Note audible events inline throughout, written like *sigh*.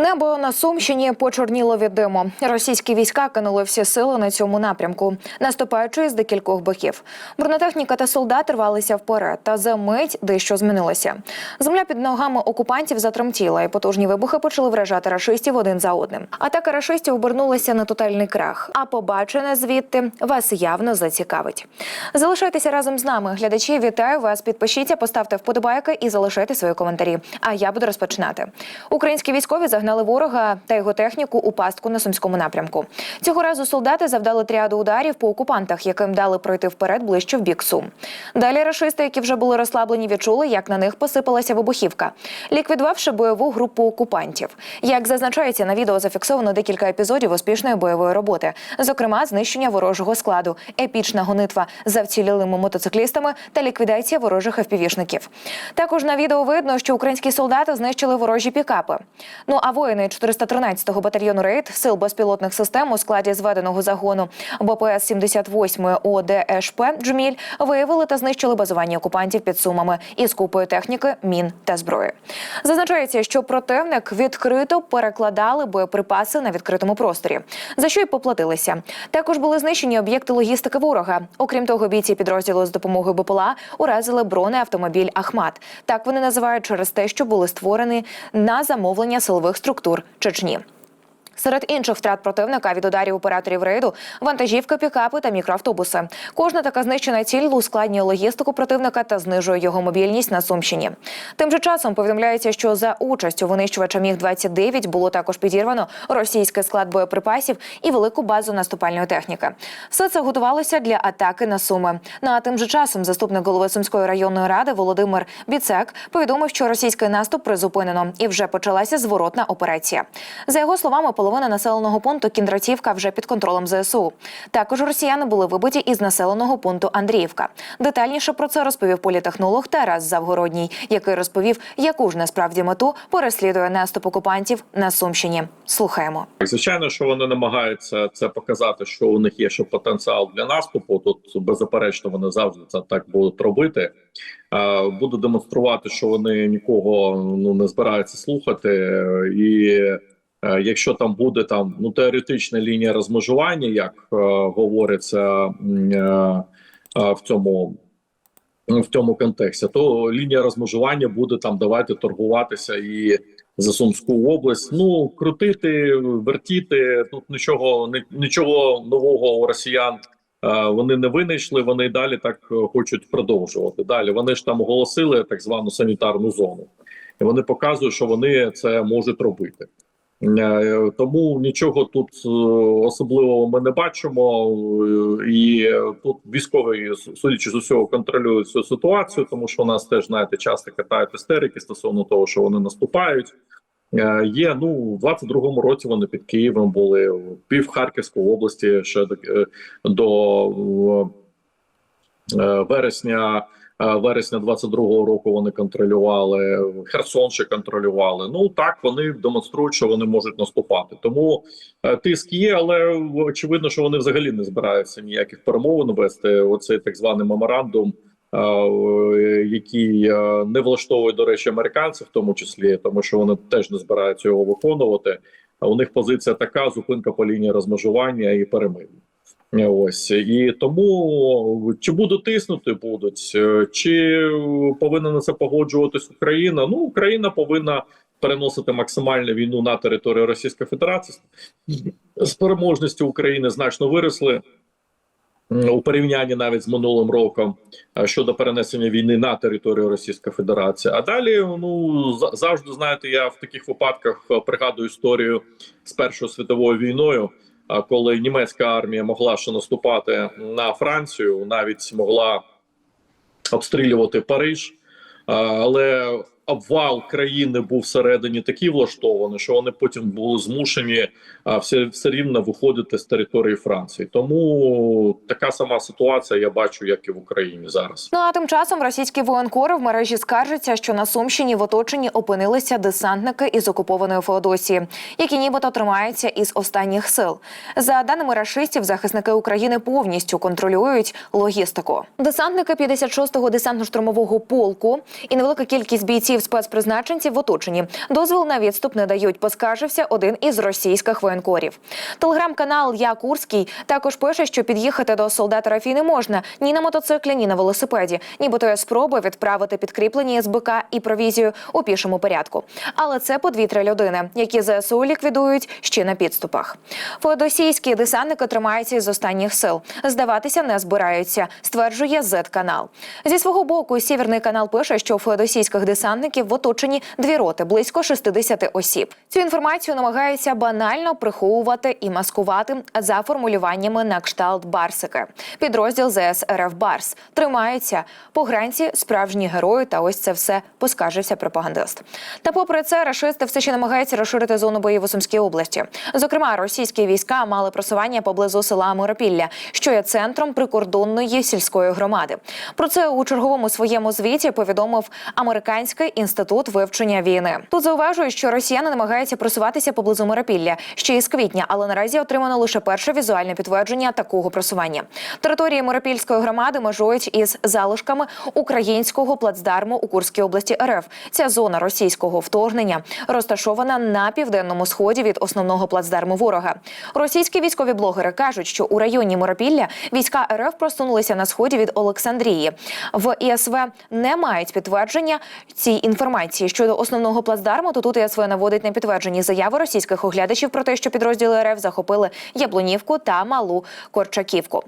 Небо на Сумщині почорніло від диму. Російські війська кинули всі сили на цьому напрямку, наступаючи з декількох боків. Бронетехніка та солдати рвалися вперед, та за мить дещо змінилося. Земля під ногами окупантів затремтіла, і потужні вибухи почали вражати рашистів один за одним. Атака рашистів обернулася на тотальний крах. А побачене звідти вас явно зацікавить. Залишайтеся разом з нами. Глядачі, вітаю вас. Підпишіться, поставте вподобайки і залишайте свої коментарі. А я буду розпочинати. Українські військові загнали ворога та його техніку у пастку на сумському напрямку. Цього разу солдати завдали тріаду ударів по окупантах, яким дали пройти вперед ближче в бік Сум. Далі рашисти, які вже були розслаблені, відчули, як на них посипалася вибухівка, ліквідувавши бойову групу окупантів. Як зазначається на відео, зафіксовано декілька епізодів успішної бойової роботи, зокрема, знищення ворожого складу, епічна гонитва за вцілілими мотоциклістами та ліквідація ворожих ФПВ-шників. Також на відео видно, що українські солдати знищили ворожі пікапи. Ну а воїни 413-го батальйону рейд сил безпілотних систем у складі зведеного загону БПС 78 ОДШП Джміль виявили та знищили базування окупантів під сумами із купою техніки, мін та зброї. Зазначається, що противник відкрито перекладали боєприпаси на відкритому просторі, за що й поплатилися. Також були знищені об'єкти логістики ворога. Окрім того, бійці підрозділу з допомогою БПЛА уразили бронеавтомобіль Ахмат. Так вони називають через те, що були створені на замовлення силових структур Чечні. Серед інших втрат противника від ударів операторів рейду вантажівки, пікапи та мікроавтобуси. Кожна така знищена ціль ускладнює логістику противника та знижує його мобільність на Сумщині. Тим же часом повідомляється, що за участю винищувача міг 29 було також підірвано російський склад боєприпасів і велику базу наступальної техніки. Все це готувалося для атаки на Суми. Ну а тим же часом заступник голови Сумської районної ради Володимир Біцек повідомив, що російський наступ призупинено і вже почалася зворотна операція. За його словами, половина населеного пункту Кіндратівка вже під контролем ЗСУ. Також росіяни були вибиті із населеного пункту Андріївка. Детальніше про це розповів політехнолог Тарас Завгородній, який розповів, яку ж насправді мету переслідує наступ окупантів на Сумщині. Слухаємо. Звичайно, що вони намагаються це показати, що у них є ще потенціал для наступу. Тут беззаперечно вони завжди це так будуть робити. Буду демонструвати, що вони нікого ну не збираються слухати, і якщо там буде там ну теоретична лінія розмежування, як е, говориться е, е, в цьому. В цьому контексті, то лінія розмежування буде там давайте торгуватися і за Сумську область. Ну крутити, вертіти тут нічого ні- нічого нового у росіян е, вони не винайшли. Вони далі так е, хочуть продовжувати. Далі вони ж там оголосили так звану санітарну зону, і вони показують, що вони це можуть робити. Е, Тому нічого тут е, особливого ми не бачимо, Е, і тут військові, судячи з усього, контролюють цю ситуацію, тому що у нас теж знаєте, часто катають істерики стосовно того, що вони наступають. Є ну у 22-му році вони під Києвом були в пів Харківської області ще до, вересня. Е, Вересня 22-го року вони контролювали Херсон ще контролювали. Ну так вони демонструють, що вони можуть наступати. Тому е, тиск є, але очевидно, що вони взагалі не збираються ніяких перемовин вести. Оцей так званий меморандум, е, який не влаштовує, до речі, американців, в тому числі, тому що вони теж не збираються його виконувати. У них позиція така: зупинка по лінії розмежування і перемир'я. Ось і тому чи будуть тиснути, будуть, е, чи повинна на це погоджуватись Україна? Ну, Україна повинна переносити максимальну війну на територію Російської Федерації. З переможністю України значно виросли у порівнянні навіть з минулим роком е, щодо перенесення війни на територію Російської Федерації. А далі ну завжди знаєте, я в таких випадках е, пригадую історію з Першою світовою війною. Коли німецька армія могла ще наступати на Францію, навіть могла обстрілювати Париж, але обвал країни був всередині такий влаштований, що вони потім були змушені а, все, все рівно виходити з території Франції. Тому така сама ситуація я бачу, як і в Україні зараз. Ну а тим часом російські воєнкори в мережі скаржаться, що на Сумщині в оточенні опинилися десантники із окупованої Феодосії, які нібито тримаються із останніх сил. За даними рашистів, захисники України повністю контролюють логістику. Десантники 56-го десантно-штурмового полку і невелика кількість бійців бійців спецпризначенців в оточенні. Дозвіл на відступ не дають. Поскаржився один із російських воєнкорів. Телеграм-канал Я Курський також пише, що під'їхати до солдата Рафі не можна ні на мотоциклі, ні на велосипеді. Нібито є спроба відправити підкріплення СБК і провізію у пішому порядку. Але це по дві-три людини, які ЗСУ ліквідують ще на підступах. Феодосійські десантники тримаються із останніх сил. Здаватися не збираються, стверджує Z-канал. Зі свого боку, сіверний канал пише, що у феодосійських десантників в оточенні дві роти близько 60 осіб. Цю інформацію намагаються банально приховувати і маскувати за формулюваннями на кшталт Барсики. Підрозділ ЗС РФ Барс тримаються по гранці справжні герої. Та ось це все поскаржився пропагандист. Та попри це, рашисти все ще намагаються розширити зону боїв у Сумській області. Зокрема, російські війська мали просування поблизу села Миропілля, що є центром прикордонної сільської громади. Про це у черговому своєму звіті повідомив Американський інститут вивчення війни. Тут зауважують, що росіяни намагаються просуватися поблизу Миропілля ще із квітня, але наразі отримано лише перше візуальне підтвердження такого просування. Території Миропільської громади межують із залишками українського плацдарму у Курській області РФ. Ця зона російського вторгнення розташована на південному сході від основного плацдарму ворога. Російські військові блогери кажуть, що у районі Миропілля війська РФ просунулися на сході від Олександрії. В ІСВ не мають підтвердження цій інформації щодо основного плацдарму. То тут ІСВ наводить на підтверджені заяви російських оглядачів про те, що підрозділи РФ захопили Яблунівку та Малу Корчаківку.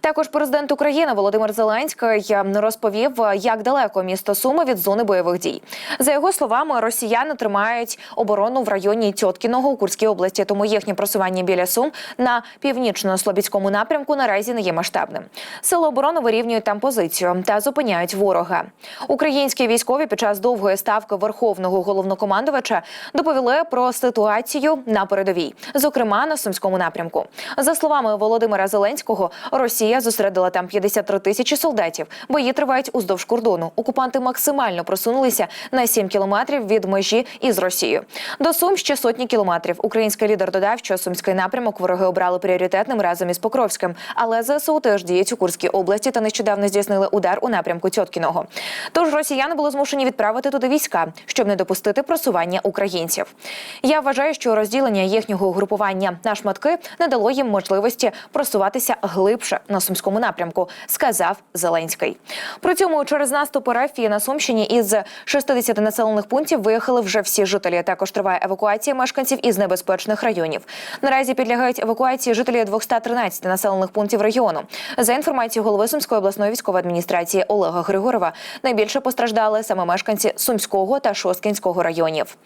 Також президент України Володимир Зеленський розповів, як далеко місто Суми від зони бойових дій. За його словами, росіяни тримають оборону в районі Тьоткіного у Курській області, тому їхнє просування біля Сум на північно-слобідському напрямку наразі не є масштабним. Сили оборони вирівнюють там позицію та зупиняють ворога. Українські військові під час довгої ставки верховного головнокомандувача доповіли про ситуацію на передовій, зокрема на сумському напрямку. За словами Володимира Зеленського, Росія зосередила там 53 тисячі солдатів. Бої тривають уздовж кордону. Окупанти максимально просунулися на 7 кілометрів від межі із Росією. До Сум ще сотні кілометрів. Український лідер додав, що сумський напрямок вороги обрали пріоритетним разом із Покровським. Але ЗСУ теж діють у Курській області та нещодавно здійснили удар у напрямку Тьоткіного. Тож росіяни були змушені відправити туди війська, щоб не допустити просування українців. Я вважаю, що розділення їхнього угрупування на шматки не дало їм можливості просуватися глибше на сумському напрямку, сказав Зеленський. При цьому через наступ РФ на Сумщині із 60 населених пунктів виїхали вже всі жителі. Також триває евакуація мешканців із небезпечних районів. Наразі підлягають евакуації жителі 213 населених пунктів регіону. За інформацією голови Сумської обласної військової адміністрації Олега Григорова, найбільше постраждали саме мешканці Сумського та Шосткінського районів.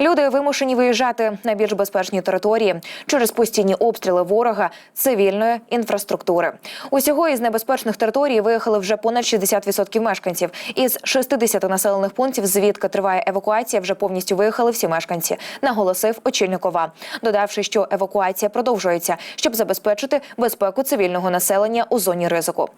Люди вимушені виїжджати на більш безпечні території через постійні обстріли ворога цивільної інфраструктури. Усього із небезпечних територій виїхали вже понад 60% мешканців. Із 60 населених пунктів, звідки триває евакуація, вже повністю виїхали всі мешканці, наголосив очільник ОВА, додавши, що евакуація продовжується, щоб забезпечити безпеку цивільного населення у зоні ризику.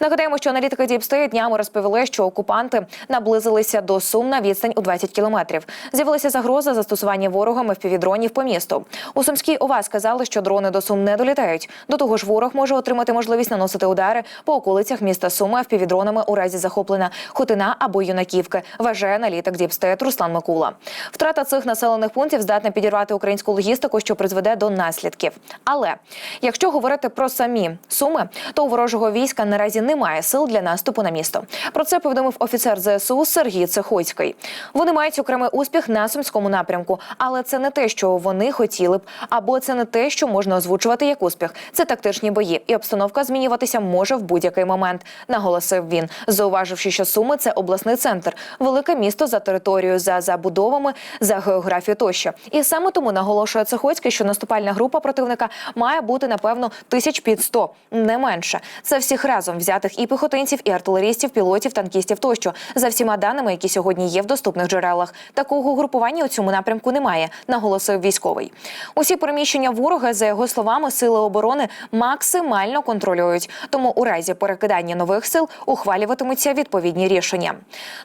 Нагадаємо, що аналітики Діпстеї днями розповіли, що окупанти наблизилися до Сум на відстань у 20 кілометрів. З'явилася загроза застосування ворогами впівдронів по місту. У Сумській ОВА сказали, що дрони до Сум не долітають. До того ж, ворог може отримати можливість наносити удари по околицях міста Суми впівдронами у разі захоплення Хотина або Юнаківки, вважає аналітик Діпстейт Руслан Микула. Втрата цих населених пунктів здатна підірвати українську логістику, що призведе до наслідків. Але якщо говорити про самі суми, то у ворожого війська наразі немає сил для наступу на місто. Про це повідомив офіцер ЗСУ Сергій Цехоцький. Вони мають окремий успіх на сумському напрямку, але це не те, що вони хотіли б, або це не те, що можна озвучувати як успіх. Це тактичні бої, і обстановка змінюватися може в будь-який момент, наголосив він, зауваживши, що суми це обласний центр, велике місто за територією, за забудовами, за географією тощо. І саме тому наголошує Цехоцький, що наступальна група противника має бути напевно тисяч під сто, не менше. Це всіх разом взятих і піхотинців, і артилерістів, пілотів, танкістів тощо. За всіма даними, які сьогодні є в доступних джерелах, такого групування у цьому напрямку немає, наголосив військовий. Усі переміщення ворога, за його словами, сили оборони максимально контролюють. Тому у разі перекидання нових сил ухвалюватимуться відповідні рішення.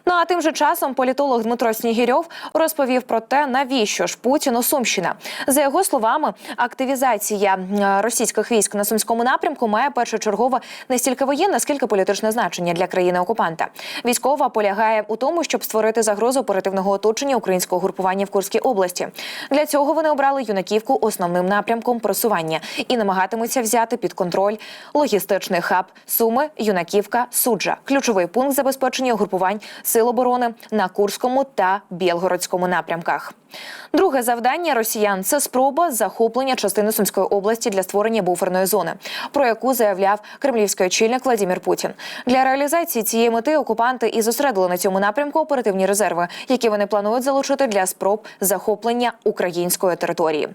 Ну а тим же часом політолог Дмитро Снігірьов розповів про те, навіщо ж Путіну Сумщина. За його словами, активізація російських військ на сумському напрямку має першочергове не стільки воєнне, скільки політичне значення для країни окупанта. Військова полягає у тому, щоб створити створити загрозу оперативного оточення українського групування в Курській області. Для цього вони обрали юнаківку основним напрямком просування і намагатимуться взяти під контроль логістичний хаб Суми, Юнаківка, Суджа, ключовий пункт забезпечення групувань сил оборони на Курському та Білгородському напрямках. Друге завдання росіян це спроба захоплення частини Сумської області для створення буферної зони, про яку заявляв кремлівський очільник Владимир Путін. Для реалізації цієї мети окупанти і зосередили на цьому напрямку оперативні резерви, які вони планують залучити для спроб захоплення української території.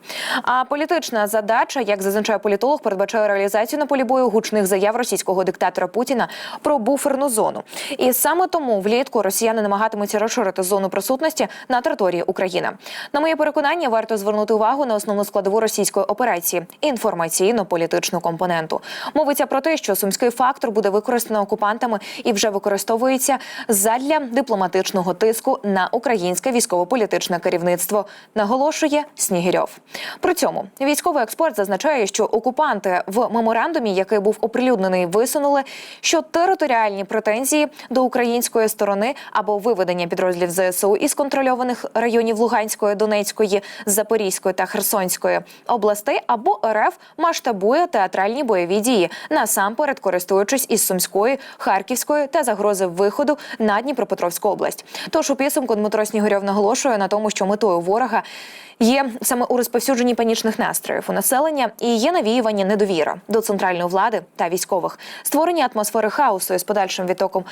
А політична задача, як зазначає політолог, передбачає реалізацію на полі бою гучних заяв російського диктатора Путіна про буферну зону. І саме тому влітку росіяни намагатимуться розширити зону присутності на території України. На моє переконання, варто звернути увагу на основну складову російської операції інформаційно-політичну компоненту. Мовиться про те, що сумський фактор буде використано окупантами і вже використовується задля дипломатичного тиску на українське військово-політичне керівництво. Наголошує Снігирьов. При цьому військовий експерт зазначає, що окупанти в меморандумі, який був оприлюднений, висунули, що територіальні претензії до української сторони або виведення підрозділів ЗСУ із контрольованих районів Луганської, Донецької, Запорізької та Херсонської областей або РФ масштабує театральні бойові дії, насамперед користуючись із Сумської, Харківської та загрози виходу на Дніпропетровську область. Тож у підсумку Дмитро Снігурьов наголошує на тому, що метою ворога є саме у розповсюдженні панічних настроїв у населення і є навіювання недовіра до центральної влади та військових, створення атмосфери хаосу із подальшим відтоком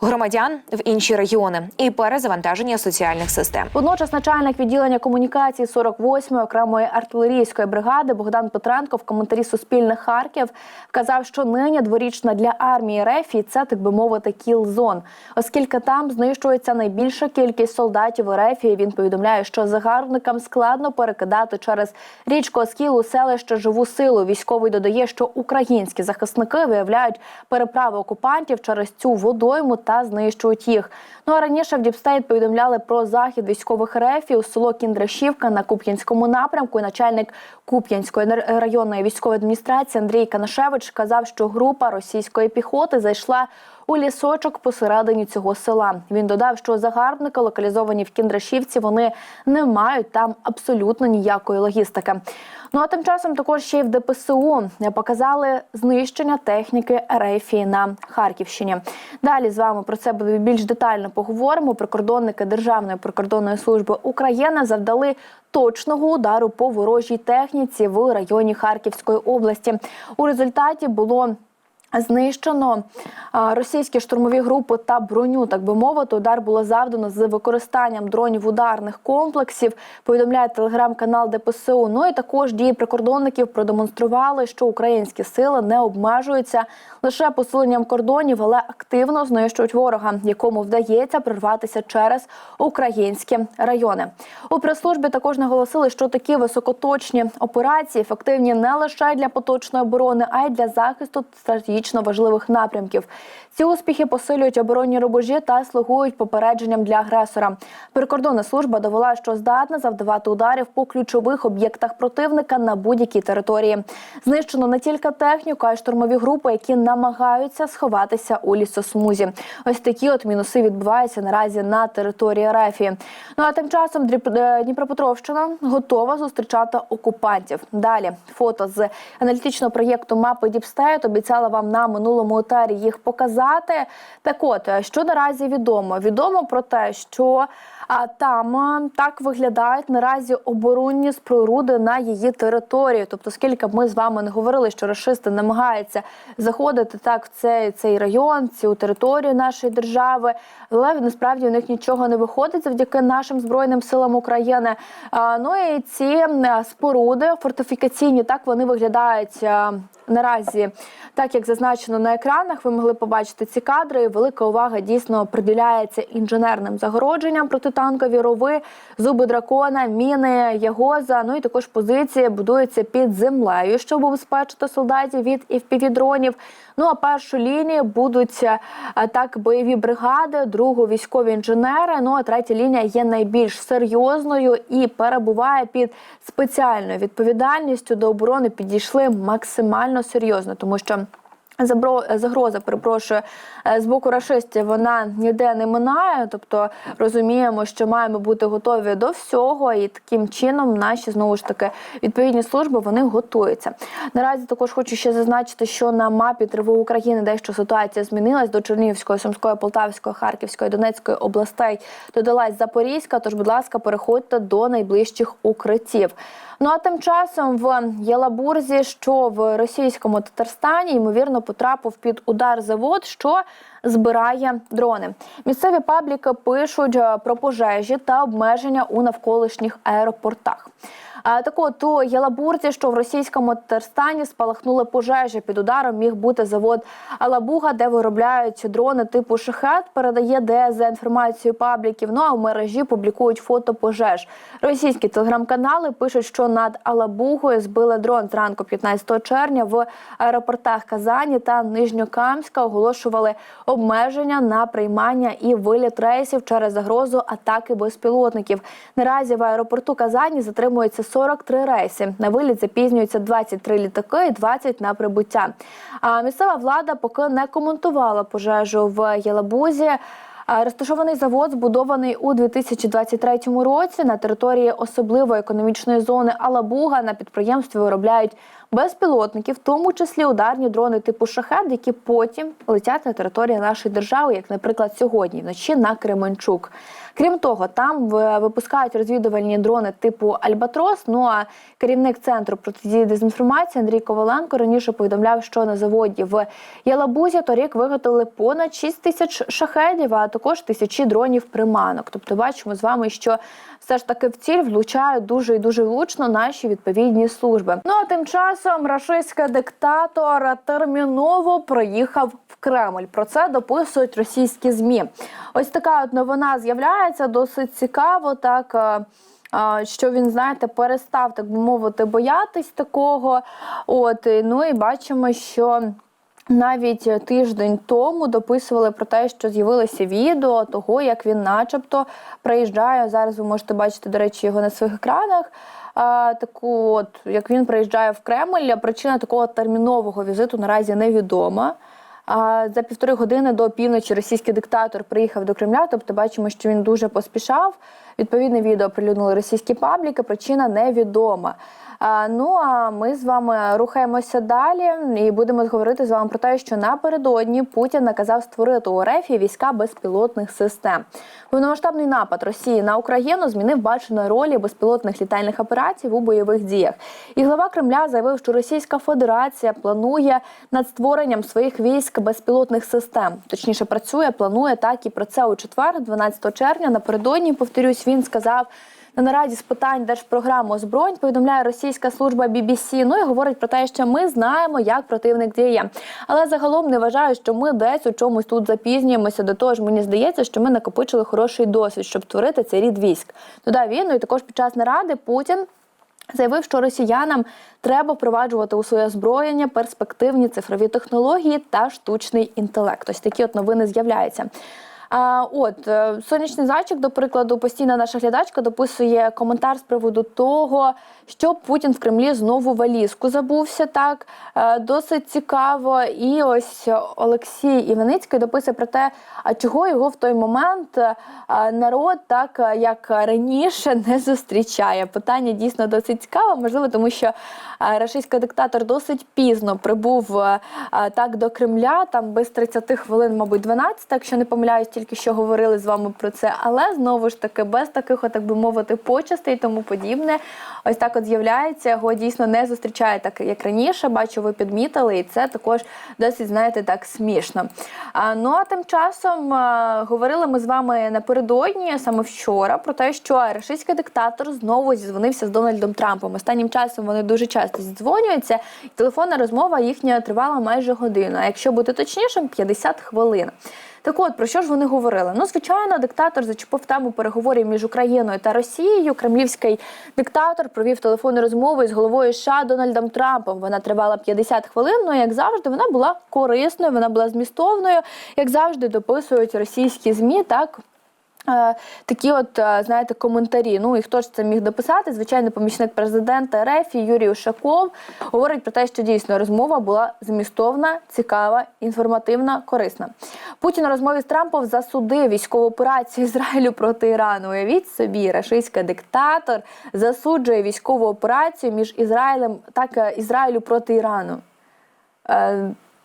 громадян в інші регіони і перезавантаження соціальних систем. Водночас начальник відділення комунікації 48-ї окремої артилерійської бригади Богдан Петренко в коментарі Суспільне Харків вказав, що нині дворічна для армії РФ і це так би мовити кіл-зон, оскільки там знищується найбільша кількість солдатів РФ. Він повідомляє, що загарбникам складно перекидати через річку Оскіл у селище живу силу. Військовий додає, що українські захисники виявляють переправи окупантів через цю водойму та знищують їх. Ну а раніше в Діпстейт повідомляли про захід військових у село Кіндрашівка на Куп'янському напрямку. Начальник Куп'янської районної військової адміністрації Андрій Канашевич сказав, що група російської піхоти зайшла у лісочок посередині цього села. Він додав, що загарбники локалізовані в Кіндрашівці. Вони не мають там абсолютно ніякої логістики. Ну а тим часом також ще й в ДПСУ показали знищення техніки РФ на Харківщині. Далі з вами про це більш детально поговоримо. Прикордонники Державної прикордонної служби України завдали точного удару по ворожій техніці в районі Харківської області. У результаті було Знищено російські штурмові групи та броню, так би мовити. Удар було завдано з використанням дронів ударних комплексів. Повідомляє телеграм-канал ДПСУ. Ну і також дії прикордонників продемонстрували, що українські сили не обмежуються лише посиленням кордонів, але активно знищують ворога, якому вдається прорватися через українські райони. У прес-службі також наголосили, що такі високоточні операції ефективні не лише для поточної оборони, а й для захисту стратегічно важливих напрямків. Ці успіхи посилюють оборонні рубежі та слугують попередженням для агресора. Прикордонна служба довела, що здатна завдавати ударів по ключових об'єктах противника на будь-якій території. Знищено не тільки техніку, а й штурмові групи, які намагаються сховатися у лісосмузі. Ось такі от мінуси відбуваються наразі на території Рефі. Ну а тим часом е, Дніпропетровщина готова зустрічати окупантів. Далі фото з аналітичного проєкту мапи Діпстейт обіцяла вам на минулому етері їх показати. Так от, е, що наразі відомо? Відомо про те, що а там а, так виглядають наразі оборонні споруди на її території. Тобто, скільки б ми з вами не говорили, що рашисти намагаються заходити так в цей, цей район, цю територію нашої держави, але насправді у них нічого не виходить завдяки нашим збройним силам України. А, ну і ці споруди фортифікаційні, так вони виглядають. Наразі, так як зазначено на екранах, ви могли побачити ці кадри. Велика увага дійсно приділяється інженерним загородженням, протитанкові рови, зуби дракона, міни, ягоза. Ну і також позиції будуються під землею, щоб убезпечити солдатів від FPV-дронів. Ну а першу лінію будуть е, так бойові бригади, другу військові інженери. Ну а третя лінія є найбільш серйозною і перебуває під спеціальною відповідальністю до оборони. Підійшли максимально серйозно, тому що. Загроза, перепрошую, е, з боку рашистів вона ніде не минає. Тобто розуміємо, що маємо бути готові до всього, і таким чином наші знову ж таки відповідні служби вони готуються. Наразі також хочу ще зазначити, що на мапі тривог України дещо ситуація змінилась до Чернігівської, Сумської, Полтавської, Харківської, Донецької областей додалась Запорізька. Тож, будь ласка, переходьте до найближчих укриттів. Ну а тим часом в Ялабурзі, що в російському Татарстані, ймовірно, потрапив під удар завод, що збирає дрони. Місцеві пабліки пишуть е, про пожежі та обмеження у навколишніх аеропортах. А так от у Ялабурзі, що в російському Татарстані спалахнули пожежі. Під ударом міг бути завод Алабуга, де виробляють дрони типу шахет. Передає ДС за інформацією пабліків. Ну а в мережі публікують фото пожеж. Російські телеграм-канали пишуть, що над Алабугою збили дрон зранку 15 червня в аеропортах Казані та Нижньокамська. Оголошували обмеження на приймання і виліт рейсів через загрозу атаки безпілотників. Наразі в аеропорту Казані затримується 43 рейси. На виліт запізнюються 23 літаки і 20 на прибуття. А місцева влада поки не коментувала пожежу в Ялабузі. Розташований завод збудований у 2023 році на території особливої економічної зони Алабуга. На підприємстві виробляють безпілотники, в тому числі ударні дрони типу шахет, які потім летять на території нашої держави, як, наприклад, сьогодні вночі на Кременчук. Крім того, там випускають розвідувальні дрони типу Альбатрос. Ну а керівник центру протидії дезінформації Андрій Коваленко раніше повідомляв, що на заводі в Ялабузі торік виготовили понад 6 тисяч шахедів, а також тисячі дронів приманок. Тобто, бачимо з вами, що все ж таки в ціль влучають дуже і дуже влучно наші відповідні служби. Ну а тим часом рашистський диктатор терміново приїхав в Кремль. Про це дописують російські змі. Ось така от новина з'являється досить цікаво. Так е, що він, знаєте, перестав так би мовити боятись такого. От ну і бачимо, що. Навіть тиждень тому дописували про те, що з'явилося відео того, як він, начебто, приїжджає. Зараз ви можете бачити, до речі, його на своїх екранах. Таку, от як він приїжджає в Кремль. Причина такого термінового візиту наразі невідома. За півтори години до півночі російський диктатор приїхав до Кремля. Тобто, бачимо, що він дуже поспішав. Відповідне відео прилюднили російські пабліки. Причина невідома. Ну а ми з вами рухаємося далі і будемо говорити з вами про те, що напередодні Путін наказав створити у РФ війська безпілотних систем. Повномасштабний напад Росії на Україну змінив баченої ролі безпілотних літальних операцій у бойових діях. І глава Кремля заявив, що Російська Федерація планує над створенням своїх військ безпілотних систем. Точніше, працює, планує так і про це у четвер, 12 червня. Напередодні повторюсь, він сказав. На нараді з питань держпрограми озброєнь повідомляє російська служба BBC, Ну і говорить про те, що ми знаємо, як противник діє. Але загалом не вважаю, що ми десь у чомусь тут запізнюємося. До того ж, мені здається, що ми накопичили хороший досвід, щоб творити цей рід військ. Додав він, ну і також під час наради Путін. Заявив, що росіянам треба впроваджувати у своє озброєння перспективні цифрові технології та штучний інтелект. Ось такі от новини з'являються. От е, сонячний зайчик, до прикладу, постійна наша глядачка дописує коментар з приводу того, що Путін в Кремлі знову валізку забувся. Так Е, досить цікаво. І ось Олексій Іваницький дописує про те, а чого його в той момент е, народ так як раніше *laughs* не зустрічає. Питання дійсно досить цікаве, можливо, тому що рашистський диктатор досить пізно прибув так до Кремля, там без 30 хвилин, мабуть, 12, якщо не помиляюсь, тільки що говорили з вами про це. Але знову ж таки, без таких, так би мовити, почестей і тому подібне. Ось так от з'являється, його дійсно не зустрічає так, як раніше. Бачу, ви підмітили, і це також досить, знаєте, так смішно. А, ну а тим часом а, говорили ми з вами напередодні, саме вчора, про те, що російський диктатор знову зізвонився з Дональдом Трампом. Останнім часом вони дуже часто зідзвонюються, і телефонна розмова їхня тривала майже годину. А якщо бути точнішим, 50 хвилин. Так от про що ж вони говорили? Ну, звичайно, диктатор зачепив тему переговорів між Україною та Росією. Кремлівський диктатор провів телефонну розмову із головою США Дональдом Трампом. Вона тривала 50 хвилин. Ну, як завжди, вона була корисною, вона була змістовною, як завжди дописують російські змі. Так Такі, от е, знаєте, коментарі. Ну і хто ж це міг дописати? Звичайно, помічник президента РФ Юрій Ушаков говорить про те, що дійсно розмова була змістовна, цікава, інформативна, корисна. Путін у розмові з Трампом засудив військову операцію Ізраїлю проти Ірану. Уявіть собі, рашистський диктатор засуджує військову операцію між Ізраїлем так е, Ізраїлю проти Ірану.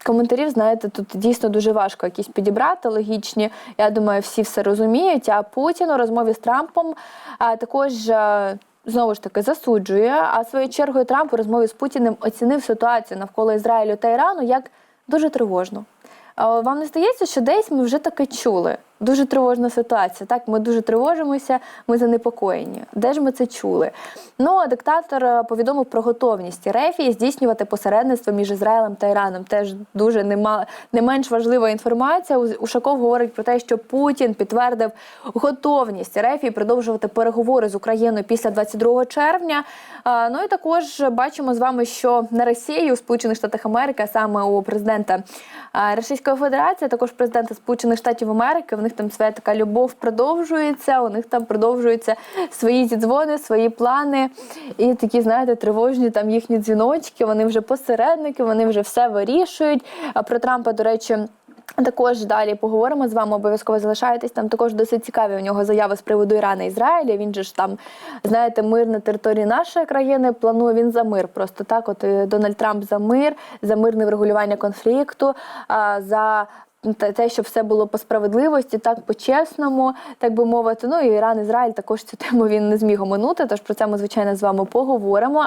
Е, Коментарів, знаєте, тут дійсно дуже важко якісь підібрати логічні. Я думаю, всі все розуміють. А Путін у розмові з Трампом а, також е, знову ж таки засуджує. А своєю чергою Трамп у розмові з Путіним оцінив ситуацію навколо Ізраїлю та Ірану як дуже тривожну. Вам не здається, що десь ми вже таке чули? Дуже тривожна ситуація. Так, ми дуже тривожимося, ми занепокоєні. Де ж ми це чули? Ну а диктатор е, повідомив про готовність Рефії здійснювати посередництво між Ізраїлем та Іраном. Теж дуже нема не менш важлива інформація. Ушаков говорить про те, що Путін підтвердив готовність Рефії продовжувати переговори з Україною після 22 червня. Ну і також бачимо з вами, що на Росії у Сполучених Штатах Америки, а саме у президента Російської Федерації, також президента Сполучених Штатів Америки, в них там своя така любов продовжується. У них там продовжуються свої зідзвони, свої плани. І такі, знаєте, тривожні там їхні дзвіночки. Вони вже посередники, вони вже все вирішують. А про Трампа, до речі. Також далі поговоримо з вами. Обов'язково залишайтесь. Там також досить цікаві у нього заяви з приводу Ірану і Ізраїля. Він же ж там, знаєте, мир на території нашої країни. Планує він за мир. Просто так, от е, Дональд Трамп за мир, за мирне врегулювання конфлікту, за. Те- щоб все було по справедливості, так по-чесному, так би мовити. Ну і Іран, Ізраїль також цю тему він не зміг оминути. Тож про це ми звичайно з вами поговоримо.